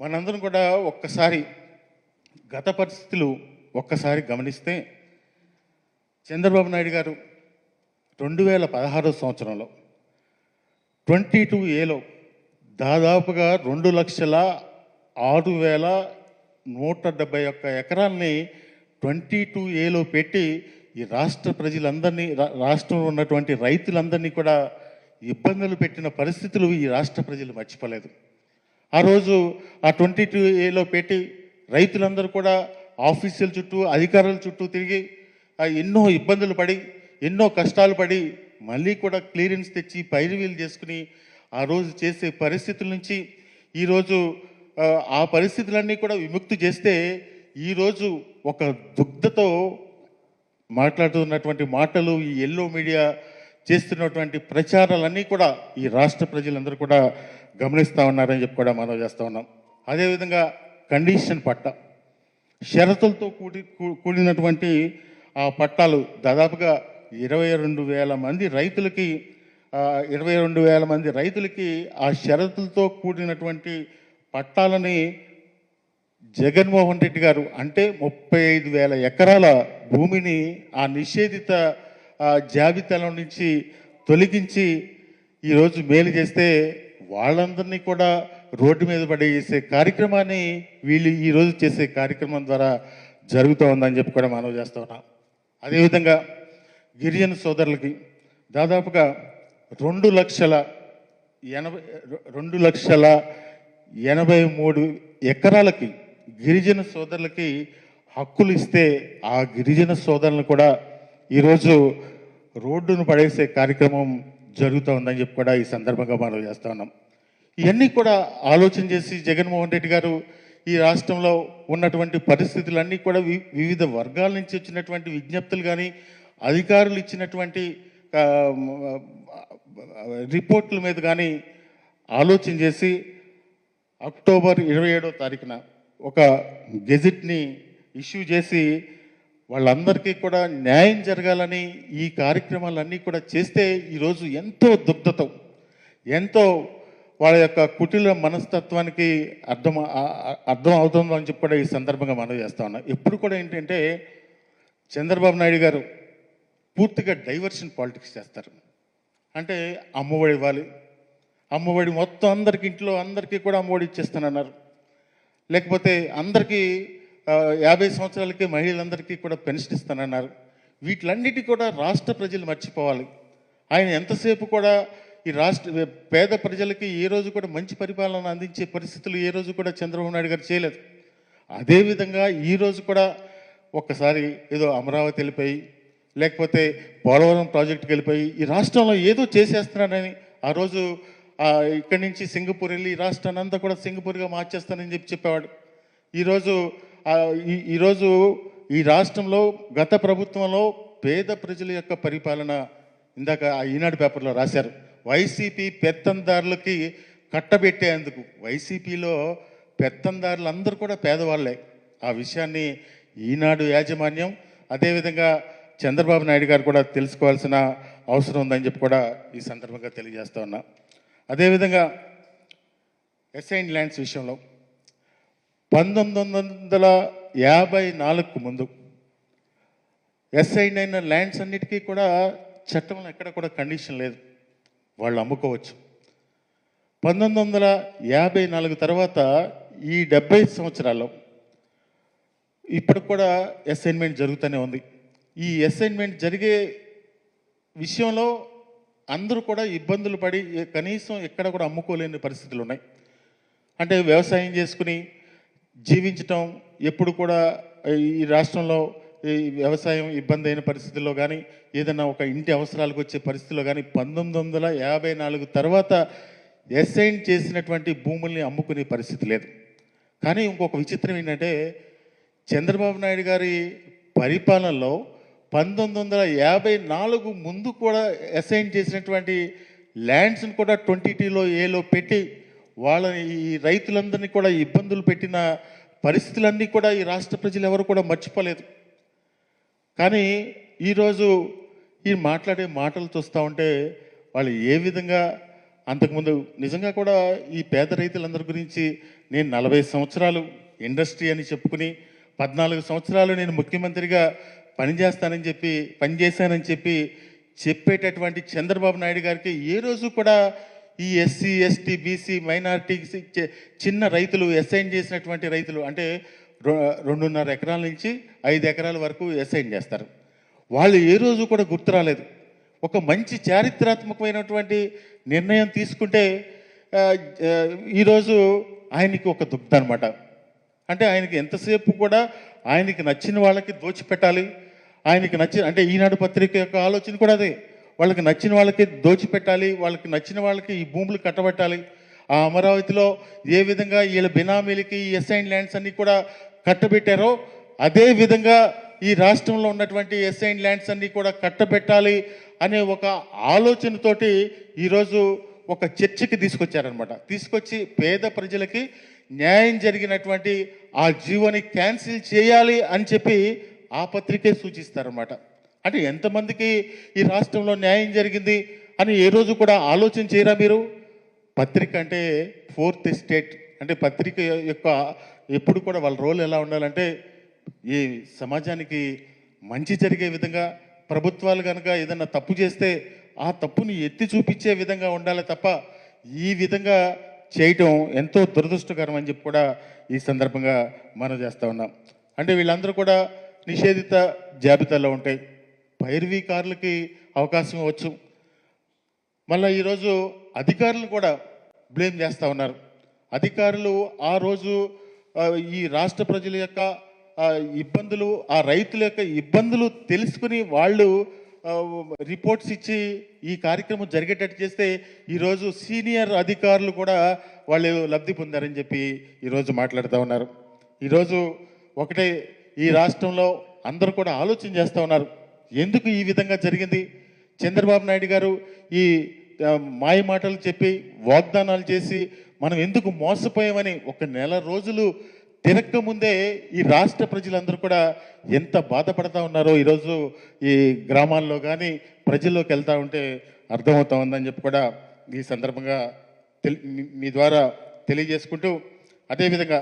మనందరం కూడా ఒక్కసారి గత పరిస్థితులు ఒక్కసారి గమనిస్తే చంద్రబాబు నాయుడు గారు రెండు వేల పదహారో సంవత్సరంలో ట్వంటీ టూ ఏలో దాదాపుగా రెండు లక్షల ఆరు వేల నూట డెబ్బై ఒక్క ఎకరాల్ని ట్వంటీ టూ ఏలో పెట్టి ఈ రాష్ట్ర ప్రజలందరినీ రా- రాష్ట్రంలో ఉన్నటువంటి రైతులందరినీ కూడా ఇబ్బందులు పెట్టిన పరిస్థితులు ఈ రాష్ట్ర ప్రజలు మర్చిపోలేదు. ఆ రోజు ఆ ట్వంటీ టూ ఏలో పెట్టి రైతులందరూ కూడా ఆఫీసుల చుట్టూ అధికారుల చుట్టూ తిరిగి ఎన్నో ఇబ్బందులు పడి ఎన్నో కష్టాలు పడి మళ్ళీ కూడా క్లియరెన్స్ తెచ్చి పైరువీలు చేసుకుని ఆ రోజు చేసే పరిస్థితుల నుంచి ఈరోజు ఆ పరిస్థితులన్నీ కూడా విముక్తి చేస్తే ఈరోజు ఒక దుగ్ధతో మాట్లాడుతున్నటువంటి మాటలు ఈ ఎల్లో మీడియా చేస్తున్నటువంటి ప్రచారాలన్నీ కూడా ఈ రాష్ట్ర ప్రజలందరూ కూడా గమనిస్తూ ఉన్నారని చెప్పి కూడా మనం చేస్తూ ఉన్నాం. అదేవిధంగా కండిషన్ పట్ట. షరతులతో కూడి కూడినటువంటి ఆ పట్టాలు దాదాపుగా ఇరవై రెండు వేల మంది రైతులకి ఇరవై రెండు వేల మంది రైతులకి ఆ షరతులతో కూడినటువంటి పట్టాలని జగన్మోహన్ రెడ్డి గారు అంటే ముప్పై ఐదు వేల ఎకరాల భూమిని ఆ నిషేధిత ఆ, జాబితాలో నుంచి తొలగించి ఈరోజు మేలు చేస్తే వాళ్ళందరినీ కూడా రోడ్డు మీద పడేసే కార్యక్రమాన్ని వీళ్ళు ఈరోజు చేసే కార్యక్రమం ద్వారా జరుగుతూ ఉందని చెప్పి కూడా మనం చేస్తూ ఉన్నాం. అదేవిధంగా గిరిజన సోదరులకి దాదాపుగా రెండు లక్షల ఎనభై రెండు లక్షల ఎనభై మూడు ఎకరాలకి గిరిజన సోదరులకి హక్కులు ఇస్తే ఆ గిరిజన సోదరులను కూడా ఈరోజు రోడ్డును పడేసే కార్యక్రమం జరుగుతూ ఉందని చెప్పి కూడా ఈ సందర్భంగా మనం చేస్తూ ఉన్నాం. ఇవన్నీ కూడా ఆలోచన చేసి జగన్మోహన్ రెడ్డి గారు ఈ రాష్ట్రంలో ఉన్నటువంటి పరిస్థితులన్నీ కూడా వి- వివిధ వర్గాల నుంచి వచ్చినటువంటి విజ్ఞప్తులు కానీ అధికారులు ఇచ్చినటువంటి రిపోర్ట్ల మీద కానీ ఆలోచన చేసి అక్టోబర్ ఇరవై ఏడో తారీఖున ఒక గెజిట్ని ఇష్యూ చేసి వాళ్ళందరికీ కూడా న్యాయం జరగాలని ఈ కార్యక్రమాలన్నీ కూడా చేస్తే ఈరోజు ఎంతో దుగ్ధతం ఎంతో వాళ్ళ యొక్క కుటిల మనస్తత్వానికి అర్థం అర్థం అవుతుందని చెప్పి కూడా ఈ సందర్భంగా మనం చేస్తా ఉన్నాం. ఎప్పుడు కూడా ఏంటంటే చంద్రబాబు నాయుడు గారు పూర్తిగా డైవర్షన్ పాలిటిక్స్ చేస్తారు. అంటే అమ్మఒడి ఇవ్వాలి అమ్మఒడి మొత్తం అందరికి ఇంట్లో అందరికీ కూడా అమ్మఒడి ఇచ్చేస్తానన్నారు. లేకపోతే అందరికీ యాభై సంవత్సరాలకి మహిళలందరికీ కూడా పెన్షన్ ఇస్తానన్నారు. వీటిలన్నిటి కూడా రాష్ట్ర ప్రజలు మర్చిపోవాలి. ఆయన ఎంతసేపు కూడా ఈ రాష్ట్ర పేద ప్రజలకి ఏ రోజు కూడా మంచి పరిపాలన అందించే పరిస్థితులు ఏ రోజు కూడా చంద్రబాబు నాయుడు గారు చేయలేదు. అదేవిధంగా ఈ రోజు కూడా ఒక్కసారి ఏదో అమరావతి వెళ్ళిపోయి లేకపోతే పోలవరం ప్రాజెక్టుకి వెళ్ళిపోయి ఈ రాష్ట్రంలో ఏదో చేసేస్తున్నానని ఆ రోజు ఇక్కడి నుంచి సింగపూర్ వెళ్ళి ఈ రాష్ట్రాన్ని అంతా కూడా సింగపూర్గా మార్చేస్తానని చెప్పి చెప్పేవాడు. ఈరోజు ఈరోజు ఈ రాష్ట్రంలో గత ప్రభుత్వంలో పేద ప్రజల యొక్క పరిపాలన ఇందాక ఆ ఈనాడు పేపర్లో రాశారు. వైసీపీ పెత్తందారులకి కట్టబెట్టేందుకు. వైసీపీలో పెత్తందారులు అందరూ కూడా పేదవాళ్ళే ఆ విషయాన్ని ఈనాడు యాజమాన్యం అదేవిధంగా చంద్రబాబు నాయుడు గారు కూడా తెలుసుకోవాల్సిన అవసరం ఉందని చెప్పి కూడా ఈ సందర్భంగా తెలియజేస్తా ఉన్నా. అదేవిధంగా ఎస్ఐన్ ల్యాండ్స్ విషయంలో పంతొమ్మిది వందల యాభై నాలుగుకు ముందు ఎస్ఐన్ అయిన ల్యాండ్స్ అన్నిటికీ కూడా చట్టంలో ఎక్కడ కూడా కండిషన్ లేదు. వాళ్ళు అమ్ముకోవచ్చు. పంతొమ్మిది వందల యాభై నాలుగు తర్వాత ఈ డెబ్బై సంవత్సరాల్లో ఇప్పటికి కూడా అసైన్మెంట్ జరుగుతూనే ఉంది. ఈ అసైన్మెంట్ జరిగే విషయంలో అందరూ కూడా ఇబ్బందులు పడి కనీసం ఎక్కడ కూడా అమ్ముకోలేని పరిస్థితులు ఉన్నాయి. అంటే వ్యవసాయం చేసుకుని జీవించటం ఎప్పుడు కూడా ఈ రాష్ట్రంలో ఈ వ్యవసాయం ఇబ్బంది అయిన పరిస్థితుల్లో కానీ ఏదైనా ఒక ఇంటి అవసరాలకు వచ్చే పరిస్థితుల్లో కానీ పంతొమ్మిది వందల యాభై నాలుగు తర్వాత ఎస్ఐన్ చేసినటువంటి భూముల్ని అమ్ముకునే పరిస్థితి లేదు. కానీ ఇంకొక విచిత్రం ఏంటంటే చంద్రబాబు నాయుడు గారి పరిపాలనలో పంతొమ్మిది వందల యాభై నాలుగు ముందు కూడా అసైన్ చేసినటువంటి ల్యాండ్స్ని కూడా ట్వంటీ టీలో ఏలో పెట్టి వాళ్ళ ఈ రైతులందరినీ కూడా ఇబ్బందులు పెట్టిన పరిస్థితులన్నీ కూడా ఈ రాష్ట్ర ప్రజలు ఎవరు కూడా మర్చిపోలేదు. కానీ ఈరోజు ఈ మాట్లాడే మాటలు చూస్తూ ఉంటే వాళ్ళు ఏ విధంగా అంతకుముందు నిజంగా కూడా ఈ పేద రైతులందరి గురించి నేను నలభై సంవత్సరాలు ఇండస్ట్రీ అని చెప్పుకుని పద్నాలుగు సంవత్సరాలు నేను ముఖ్యమంత్రిగా పనిచేస్తానని చెప్పి పనిచేశానని చెప్పి చెప్పేటటువంటి చంద్రబాబు నాయుడు గారికి ఏ రోజు కూడా ఈ ఎస్సీ ఎస్టీ బీసీ మైనారిటీకి చిన్న రైతులు అసైన్ చేసినటువంటి రైతులు అంటే రొ- రెండున్నర ఎకరాల నుంచి ఐదు ఎకరాల వరకు అసైన్ చేస్తారు. వాళ్ళు ఏ రోజు కూడా గుర్తు రాలేదు. ఒక మంచి చారిత్రాత్మకమైనటువంటి నిర్ణయం తీసుకుంటే ఈరోజు ఆయనకి ఒక దుగ్ధ అనమాట అంటే ఆయనకి ఎంతసేపు కూడా ఆయనకి నచ్చిన వాళ్ళకి దోచిపెట్టాలి. ఆయనకి నచ్చిన అంటే ఈనాడు పత్రిక యొక్క ఆలోచన కూడా అదే. వాళ్ళకి నచ్చిన వాళ్ళకి దోచిపెట్టాలి వాళ్ళకి నచ్చిన వాళ్ళకి ఈ భూములు కట్టబెట్టాలి. ఆ అమరావతిలో ఏ విధంగా వీళ్ళ బినామీలకి ఈ ల్యాండ్స్ అన్ని కూడా కట్టబెట్టారో అదే విధంగా ఈ రాష్ట్రంలో ఉన్నటువంటి ఎస్ఐన్ ల్యాండ్స్ అన్ని కూడా కట్టబెట్టాలి అనే ఒక ఆలోచనతోటి ఈరోజు ఒక చర్చకి తీసుకొచ్చారనమాట తీసుకొచ్చి పేద ప్రజలకి న్యాయం జరిగినటువంటి ఆ జీవోని క్యాన్సిల్ చేయాలి అని చెప్పి ఆ పత్రికే సూచిస్తారనమాట అంటే ఎంతమందికి ఈ రాష్ట్రంలో న్యాయం జరిగింది అని ఏ రోజు కూడా ఆలోచన చేయరా మీరు? పత్రిక అంటే ఫోర్త్ స్టేట్ అంటే పత్రిక యొక్క ఎప్పుడు కూడా వాళ్ళ రోల్ ఎలా ఉండాలంటే ఈ సమాజానికి మంచి జరిగే విధంగా ప్రభుత్వాలు కనుక ఏదైనా తప్పు చేస్తే ఆ తప్పుని ఎత్తి చూపించే విధంగా ఉండాలి తప్ప ఈ విధంగా చేయటం ఎంతో దురదృష్టకరం అని చెప్పి కూడా ఈ సందర్భంగా మనం చేస్తూ ఉన్నాం. అంటే వీళ్ళందరూ కూడా నిషేధిత జాబితాలో ఉంటాయి. పైరవీకారులకి అవకాశం ఇవ్వచ్చు మళ్ళీ ఈరోజు అధికారులు కూడా బ్లేమ్ చేస్తూ ఉన్నారు. అధికారులు ఆ రోజు ఈ రాష్ట్ర ప్రజల యొక్క ఇబ్బందులు ఆ రైతుల యొక్క ఇబ్బందులు తెలుసుకుని వాళ్ళు రిపోర్ట్స్ ఇచ్చి ఈ కార్యక్రమం జరిగేటట్టు చేస్తే ఈరోజు సీనియర్ అధికారులు కూడా వాళ్ళు లబ్ధి పొందారని చెప్పి ఈరోజు మాట్లాడుతూ ఉన్నారు. ఈరోజు ఒకటే ఈ రాష్ట్రంలో అందరూ కూడా ఆలోచన చేస్తూ ఉన్నారు. ఎందుకు ఈ విధంగా జరిగింది? చంద్రబాబు నాయుడు గారు ఈ మాయ మాటలు చెప్పి వాగ్దానాలు చేసి మనం ఎందుకు మోసపోయామని ఒక నెల రోజులు తిరక్క ముందే ఈ రాష్ట్ర ప్రజలందరూ కూడా ఎంత బాధపడతా ఉన్నారో ఈరోజు ఈ గ్రామాల్లో కానీ ప్రజల్లోకి వెళ్తా ఉంటే అర్థమవుతా ఉందని చెప్పి కూడా ఈ సందర్భంగా తెలి మీ ద్వారా తెలియజేసుకుంటూ అదేవిధంగా